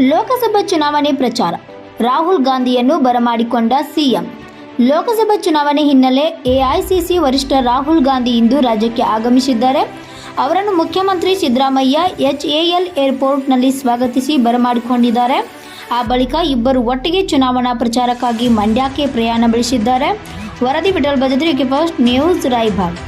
ಲೋಕಸಭಾ ಚುನಾವಣೆ ಪ್ರಚಾರ. ರಾಹುಲ್ ಗಾಂಧಿಯನ್ನು ಬರಮಾಡಿಕೊಂಡ ಸಿಎಂ. ಲೋಕಸಭಾ ಚುನಾವಣೆ ಹಿನ್ನೆಲೆ ಎಐಸಿಸಿ ವರಿಷ್ಠ ರಾಹುಲ್ ಗಾಂಧಿ ಇಂದು ರಾಜ್ಯಕ್ಕೆ ಆಗಮಿಸಿದ್ದಾರೆ. ಅವರನ್ನು ಮುಖ್ಯಮಂತ್ರಿ ಸಿದ್ದರಾಮಯ್ಯ ಎಚ್ಎಎಲ್ ಏರ್ಪೋರ್ಟ್ನಲ್ಲಿ ಸ್ವಾಗತಿಸಿ ಬರಮಾಡಿಕೊಂಡಿದ್ದಾರೆ. ಆ ಬಳಿಕ ಇಬ್ಬರು ಒಟ್ಟಿಗೆ ಚುನಾವಣಾ ಪ್ರಚಾರಕ್ಕಾಗಿ ಮಂಡ್ಯಕ್ಕೆ ಪ್ರಯಾಣ ಬೆಳೆಸಿದ್ದಾರೆ. ವರದಿ ವಿಠಲ್ ಭಜದ್ರಿ ಫಸ್ಟ್ ನ್ಯೂಸ್ ರಾಯಭಾಗ್.